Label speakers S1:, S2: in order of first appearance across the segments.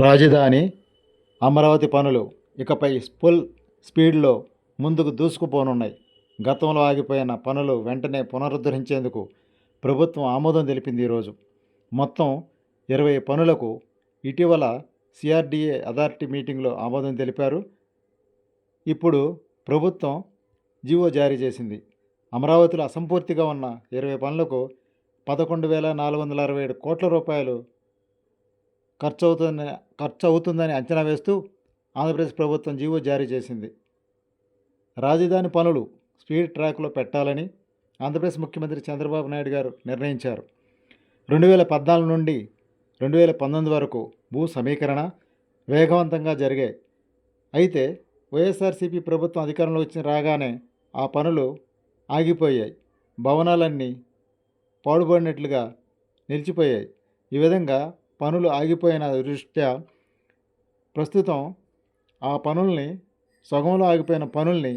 S1: రాజధాని అమరావతి పనులు ఇకపై ఫుల్ స్పీడ్లో ముందుకు దూసుకుపోనున్నాయి. గతంలో ఆగిపోయిన పనులు వెంటనే పునరుద్ధరించేందుకు ప్రభుత్వం ఆమోదం తెలిపింది ఈరోజు. మొత్తం ఇరవై పనులకు ఇటీవల సిఆర్డీఏ అథారిటీ మీటింగ్లో ఆమోదం తెలిపారు. ఇప్పుడు ప్రభుత్వం జీవో జారీ చేసింది. అమరావతిలో అసంపూర్తిగా ఉన్న ఇరవై పనులకు పదకొండు వేల నాలుగు వందల అరవై ఏడు కోట్ల రూపాయలు ఖర్చు అవుతుందని ఖర్చు అవుతుందని అంచనా వేస్తూ ఆంధ్రప్రదేశ్ ప్రభుత్వం జీవో జారీ చేసింది. రాజధాని పనులు స్పీడ్ ట్రాక్లో పెట్టాలని ఆంధ్రప్రదేశ్ ముఖ్యమంత్రి చంద్రబాబు నాయుడు గారు నిర్ణయించారు. రెండు వేల పద్నాలుగు నుండి రెండు వేల పంతొమ్మిది వరకు భూ సమీకరణ వేగవంతంగా జరిగాయి అయితే వైఎస్ఆర్సీపీ ప్రభుత్వం అధికారంలో వచ్చిన రాగానే ఆ పనులు ఆగిపోయాయి. భవనాలన్నీ పాడుబడినట్లుగా నిలిచిపోయాయి. ఈ విధంగా పనులు ఆగిపోయిన దృష్ట్యా ప్రస్తుతం ఆ పనుల్ని సగంలో ఆగిపోయిన పనుల్ని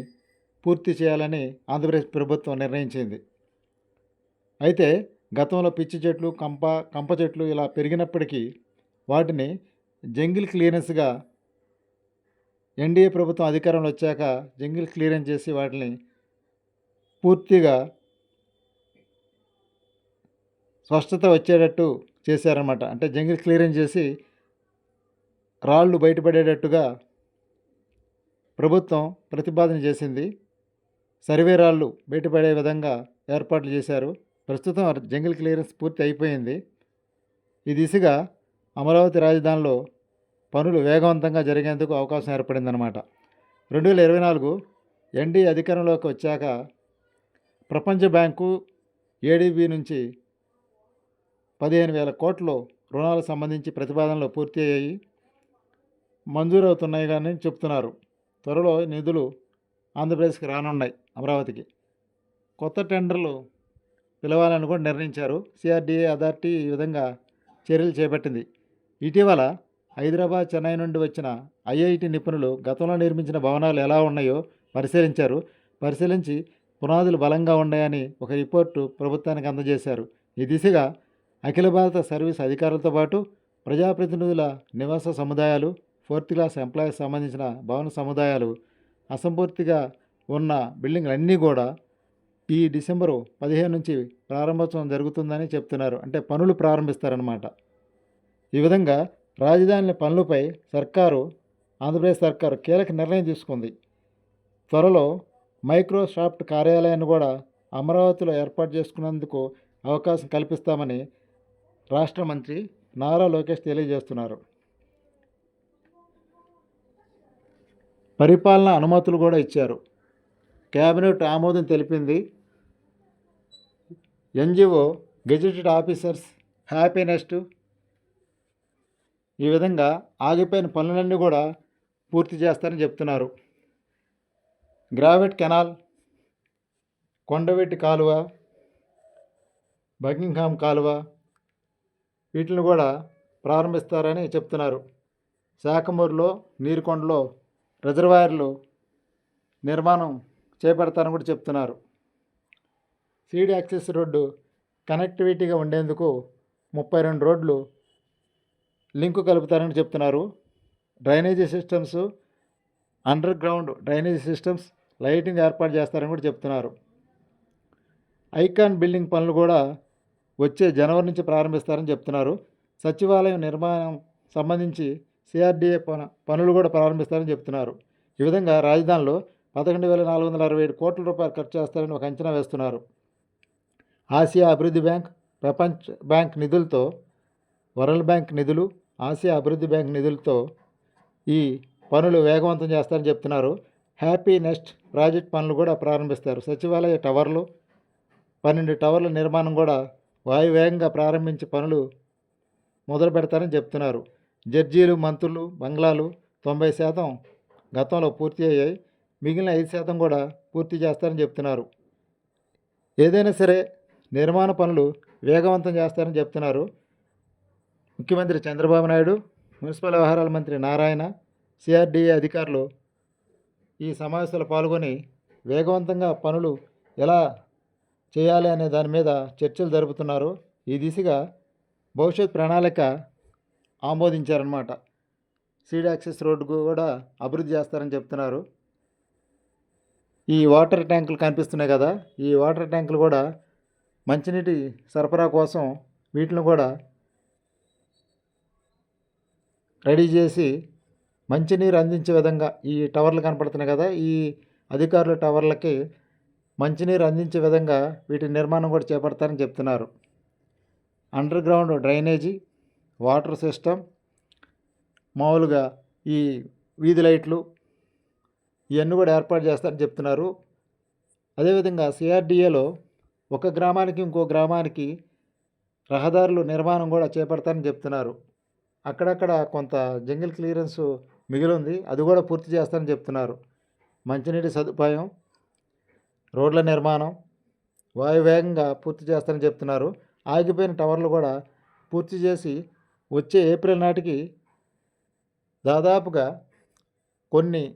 S1: పూర్తి చేయాలని ఆంధ్రప్రదేశ్ ప్రభుత్వం నిర్ణయించింది. అయితే గతంలో పిచ్చి చెట్లు కంప కంప చెట్లు ఇలా పెరిగినప్పటికీ వాటిని జంగిల్ క్లియరెన్స్గా ఎన్డీఏ ప్రభుత్వం అధికారంలో వచ్చాక జంగిల్ క్లియరెన్స్ చేసి వాటిని పూర్తిగా స్పష్టత వచ్చేటట్టు చేశారనమాట అంటే జంగిల్ క్లియరెన్స్ చేసి రాళ్ళు బయటపడేటట్టుగా ప్రభుత్వం ప్రతిపాదన చేసింది. సర్వే రాళ్ళు బయటపడే విధంగా ఏర్పాట్లు చేశారు. ప్రస్తుతం జంగిల్ క్లియరెన్స్ పూర్తి అయిపోయింది. ఈ దిశగా అమరావతి రాజధానిలో పనులు వేగవంతంగా జరిగేందుకు అవకాశం ఏర్పడిందనమాట రెండు వేల ఇరవై నాలుగు ఎన్డీ అధికారంలోకి వచ్చాక ప్రపంచ బ్యాంకు ఏడీబీ నుంచి పదిహేను వేల కోట్లు రుణాలకు సంబంధించి ప్రతిపాదనలు పూర్తి అయ్యాయి మంజూరవుతున్నాయి కానీ చెప్తున్నారు త్వరలో నిధులు ఆంధ్రప్రదేశ్కి రానున్నాయి అమరావతికి. కొత్త టెండర్లు పిలవాలని కూడా నిర్ణయించారు. సిఆర్డీఏ అథారిటీ ఈ విధంగా చర్యలు చేపట్టింది. ఇటీవల హైదరాబాద్ చెన్నై నుండి వచ్చిన ఐఐటి నిపుణులు గతంలో నిర్మించిన భవనాలు ఎలా ఉన్నాయో పరిశీలించారు. పరిశీలించి పునాదులు బలంగా ఉన్నాయని ఒక రిపోర్టు ప్రభుత్వానికి అందజేశారు. ఈ దిశగా అఖిల భారత సర్వీస్ అధికారులతో పాటు ప్రజాప్రతినిధుల నివాస సముదాయాలు ఫోర్త్ క్లాస్ ఎంప్లాయీస్ సంబంధించిన భవన సముదాయాలు అసంపూర్తిగా ఉన్న బిల్డింగ్లన్నీ కూడా ఈ డిసెంబరు పదిహేను నుంచి ప్రారంభోత్సవం జరుగుతుందని చెప్తున్నారు. అంటే పనులు ప్రారంభిస్తారన్నమాట. ఈ విధంగా రాజధాని పనులపై సర్కారు ఆంధ్రప్రదేశ్ సర్కారు కీలక నిర్ణయం తీసుకుంది. త్వరలో మైక్రోసాఫ్ట్ కార్యాలయాన్ని కూడా అమరావతిలో ఏర్పాటు చేసుకున్నందుకు అవకాశం కల్పిస్తామని రాష్ట్ర మంత్రి నారా లోకేష్ తెలియజేస్తున్నారు. పరిపాలన అనుమతులు కూడా ఇచ్చారు. కేబినెట్ ఆమోదం తెలిపింది. ఎన్జిఓ గెజిటెడ్ ఆఫీసర్స్ హ్యాపీనెస్ట్ ఈ విధంగా ఆగిపోయిన పనులన్నీ కూడా పూర్తి చేస్తారని చెప్తున్నారు. గ్రావెట్ కెనాల్ కొండవెట్టి కాలువ బకింగ్హామ్ కాలువ వీటిని కూడా ప్రారంభిస్తారని చెప్తున్నారు. శాఖమూరులో నీరుకొండలో రిజర్వాయర్లు నిర్మాణం చేపడతారని కూడా చెప్తున్నారు. సీడీ యాక్సెస్ రోడ్డు కనెక్టివిటీగా ఉండేందుకు ముప్పై రెండు రోడ్లు లింకు కలుపుతారని చెప్తున్నారు. Drainage systems underground drainage systems lighting ఏర్పాటు చేస్తారని కూడా చెప్తున్నారు. ఐకాన్ బిల్డింగ్ పనులు కూడా వచ్చే జనవరి నుంచి ప్రారంభిస్తారని చెప్తున్నారు. సచివాలయం నిర్మాణం సంబంధించి సిఆర్డీఏ పన పనులు కూడా ప్రారంభిస్తారని చెప్తున్నారు. ఈ విధంగా రాజధానిలో పదకొండు వేల నాలుగు వందల అరవై ఏడు కోట్ల రూపాయలు ఖర్చు చేస్తారని ఒక అంచనా వేస్తున్నారు. ఆసియా అభివృద్ధి బ్యాంక్ ప్రపంచ బ్యాంక్ నిధులతో వరల్డ్ బ్యాంక్ నిధులు ఆసియా అభివృద్ధి బ్యాంక్ నిధులతో ఈ పనులు వేగవంతం చేస్తారని చెప్తున్నారు. హ్యాపీ నెక్స్ట్ ప్రాజెక్ట్ పనులు కూడా ప్రారంభిస్తారు. సచివాలయ టవర్లు పన్నెండు టవర్ల నిర్మాణం కూడా వాయువేగంగా ప్రారంభించి పనులు మొదలు పెడతారని చెప్తున్నారు. జడ్జీలు మంత్రులు బంగ్లాలు తొంభై శాతం గతంలో పూర్తి అయ్యాయి. మిగిలిన ఐదు శాతం కూడా పూర్తి చేస్తారని చెప్తున్నారు. ఏదైనా సరే నిర్మాణ పనులు వేగవంతం చేస్తారని చెప్తున్నారు. ముఖ్యమంత్రి చంద్రబాబు నాయుడు మున్సిపల్ వ్యవహారాల మంత్రి నారాయణ సిఆర్డీఏ అధికారులు ఈ సమావేశంలో పాల్గొని వేగవంతంగా పనులు ఎలా చేయాలి అనే దాని మీద చర్చలు జరుపుతున్నారు. ఈ దిశగా భవిష్యత్ ప్రణాళిక ఆమోదించారనమాట సీడ్ యాక్సెస్ రోడ్డు కూడా అభివృద్ధి చేస్తారని చెప్తున్నారు. ఈ వాటర్ ట్యాంకులు కనిపిస్తున్నాయి కదా ఈ వాటర్ ట్యాంకులు కూడా మంచినీటి సరఫరా కోసం వీటిని కూడా రెడీ చేసి మంచినీరు అందించే విధంగా ఈ టవర్లు కనపడుతున్నాయి కదా ఈ అధికారుల టవర్లకి మంచినీరు అందించే విధంగా వీటి నిర్మాణం కూడా చేపడతారని చెప్తున్నారు. Underground drainage water system మామూలుగా ఈ వీధి లైట్లు ఇవన్నీ కూడా ఏర్పాటు చేస్తారని చెప్తున్నారు. అదేవిధంగా సిఆర్డిఏలో ఒక గ్రామానికి ఇంకో గ్రామానికి రహదారులు నిర్మాణం కూడా చేపడతారని చెప్తున్నారు. అక్కడక్కడ కొంత జంగిల్ క్లియరెన్స్ మిగిలి ఉంది. అది కూడా పూర్తి చేస్తారని చెప్తున్నారు. మంచినీటి సదుపాయం రోడ్ల నిర్మాణం వాయువేగంగా పూర్తి చేస్తారని చెప్తున్నారు. ఆగిపోయిన టవర్లు కూడా పూర్తి చేసి వచ్చే ఏప్రిల్ నాటికి దాదాపుగా కొన్ని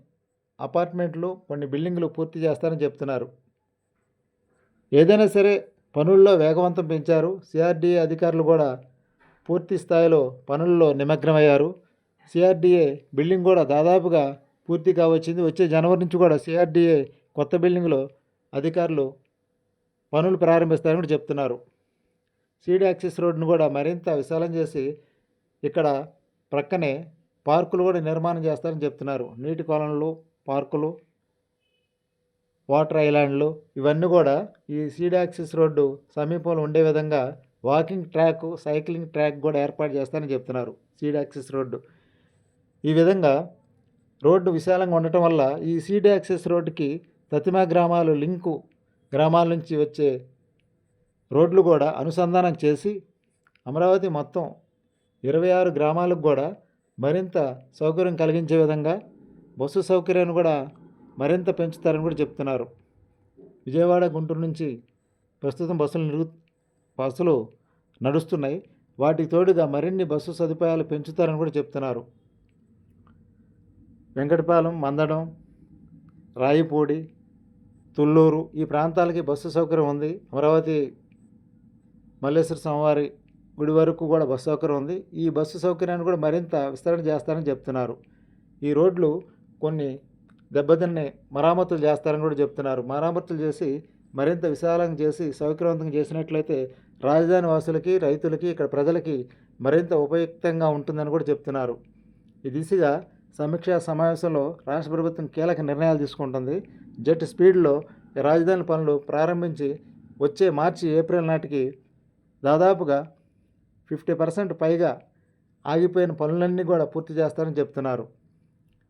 S1: అపార్ట్మెంట్లు కొన్ని బిల్డింగులు పూర్తి చేస్తారని చెప్తున్నారు. ఏదైనా సరే పనుల్లో వేగవంతం పెంచారు. సిఆర్డీఏ అధికారులు కూడా పూర్తి స్థాయిలో పనుల్లో నిమగ్నమయ్యారు. సిఆర్డీఏ బిల్డింగ్ కూడా దాదాపుగా పూర్తిగా వచ్చింది వచ్చే జనవరి నుంచి కూడా సిఆర్డీఏ కొత్త బిల్డింగ్లో అధికారులు పనులు ప్రారంభిస్తారని కూడా చెప్తున్నారు. సీడీ యాక్సెస్ రోడ్డును కూడా మరింత విశాలం చేసి ఇక్కడ ప్రక్కనే పార్కులు కూడా నిర్మాణం చేస్తారని చెప్తున్నారు. నీటి కొలనులు పార్కులు వాటర్ ఐలాండ్లు ఇవన్నీ కూడా ఈ సీడీ యాక్సెస్ రోడ్డు సమీపంలో ఉండే విధంగా వాకింగ్ ట్రాక్ సైక్లింగ్ ట్రాక్ కూడా ఏర్పాటు చేస్తారని చెప్తున్నారు సీడీ యాక్సెస్ రోడ్డు. ఈ విధంగా రోడ్డు విశాలంగా ఉండటం వల్ల ఈ సీడీ యాక్సెస్ రోడ్డుకి తతిమా గ్రామాలు లింకు గ్రామాల నుంచి వచ్చే రోడ్లు కూడా అనుసంధానం చేసి అమరావతి మొత్తం ఇరవై ఆరు గ్రామాలకు కూడా మరింత సౌకర్యం కలిగించే విధంగా బస్సు సౌకర్యాన్ని కూడా మరింత పెంచుతారని కూడా చెప్తున్నారు. విజయవాడ గుంటూరు నుంచి ప్రస్తుతం బస్సులు నిరు బస్సులు నడుస్తున్నాయి. వాటికి తోడుగా మరిన్ని బస్సు సదుపాయాలు పెంచుతారని కూడా చెప్తున్నారు. వెంకటపాలెం మందడం రాయిపూడి తుళ్ళూరు ఈ ప్రాంతాలకి బస్సు సౌకర్యం ఉంది. అమరావతి మల్లేశ్వర స్వామివారి గుడి వరకు కూడా బస్సు సౌకర్యం ఉంది. ఈ బస్సు సౌకర్యాన్ని కూడా మరింత విస్తరణ చేస్తారని చెప్తున్నారు. ఈ రోడ్లు కొన్ని దెబ్బతిన్నే మరామతులు చేస్తారని కూడా చెప్తున్నారు. మరామతులు చేసి మరింత విశాలంగా చేసి సౌకర్యవంతంగా చేసినట్లయితే రాజధాని వాసులకి రైతులకి ఇక్కడ ప్రజలకి మరింత ఉపయుక్తంగా ఉంటుందని కూడా చెప్తున్నారు. ఈ దిశగా సమీక్షా సమావేశంలో రాష్ట్ర ప్రభుత్వం కీలక నిర్ణయాలు తీసుకుంటుంది. జెట్ స్పీడ్లో రాజధాని పనులు ప్రారంభించి వచ్చే మార్చి ఏప్రిల్ నాటికి దాదాపుగా ఫిఫ్టీ పర్సెంట్ పైగా ఆగిపోయిన పనులన్నీ కూడా పూర్తి చేస్తారని చెప్తున్నారు.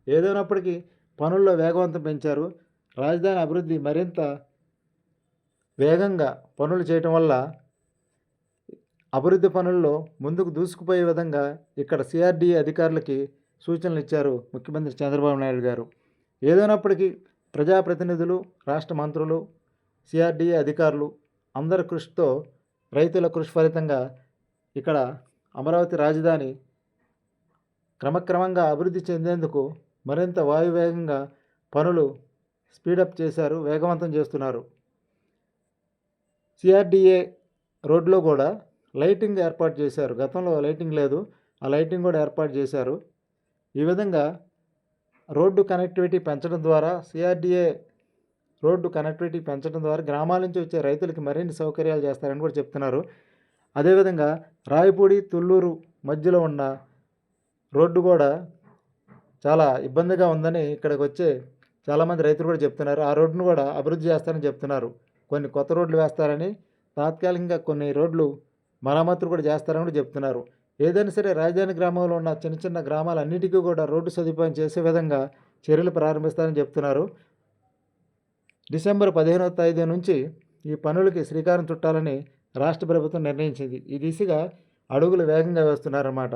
S1: ఏదైనప్పటికీ పనుల్లో వేగవంతం పెంచారు. రాజధాని అభివృద్ధి మరింత వేగంగా పనులు చేయటం వల్ల అభివృద్ధి పనుల్లో ముందుకు దూసుకుపోయే విధంగా ఇక్కడ సిఆర్డీఏ అధికారులకి సూచనలు ఇచ్చారు ముఖ్యమంత్రి చంద్రబాబు నాయుడు గారు. ఏదైనప్పటికీ ప్రజాప్రతినిధులు రాష్ట్ర మంత్రులు సిఆర్డీఏ అధికారులు అందరి కృషితో రైతుల కృషి ఫలితంగా ఇక్కడ అమరావతి రాజధాని క్రమక్రమంగా అభివృద్ధి చెందేందుకు మరింత వాయువేగంగా పనులు స్పీడప్ చేశారు వేగవంతం చేస్తున్నారు. సిఆర్డీఏ రోడ్లో కూడా లైటింగ్ ఏర్పాటు చేశారు. గతంలో లైటింగ్ లేదు. ఆ లైటింగ్ కూడా ఏర్పాటు చేశారు. ఈ విధంగా రోడ్డు కనెక్టివిటీ పెంచడం ద్వారా సిఆర్డిఏ రోడ్డు కనెక్టివిటీ పెంచడం ద్వారా గ్రామాల నుంచి వచ్చే రైతులకి మరిన్ని సౌకర్యాలు చేస్తారని కూడా చెప్తున్నారు. అదేవిధంగా రాయపూడి తుళ్ళూరు మధ్యలో ఉన్న రోడ్డు కూడా చాలా ఇబ్బందిగా ఉందని ఇక్కడికి వచ్చే చాలామంది రైతులు కూడా చెప్తున్నారు. ఆ రోడ్డును కూడా అభివృద్ధి చేస్తారని చెప్తున్నారు. కొన్ని కొత్త రోడ్లు వేస్తారని తాత్కాలికంగా కొన్ని రోడ్లు మరమ్మతులు కూడా చేస్తారని కూడా చెప్తున్నారు. ఏదైనా సరే రాజధాని గ్రామంలో ఉన్న చిన్న చిన్న గ్రామాలన్నిటికీ కూడా రోడ్డు సదుపాయం చేసే విధంగా చర్యలు ప్రారంభిస్తారని చెప్తున్నారు. డిసెంబర్ పదిహేనవ తేదీ నుంచి ఈ పనులకి శ్రీకారం చుట్టాలని రాష్ట్ర ప్రభుత్వం నిర్ణయించింది. ఈ దిశగా అడుగులు వేగంగా వేస్తున్నారన్నమాట.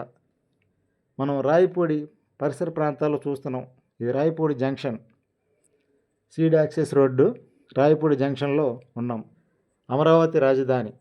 S1: మనం రాయపూడి పరిసర ప్రాంతాల్లో చూస్తున్నాం. ఇది Rayapudi junction seed access road Rayapudi జంక్షన్లో ఉన్నాం. అమరావతి రాజధాని.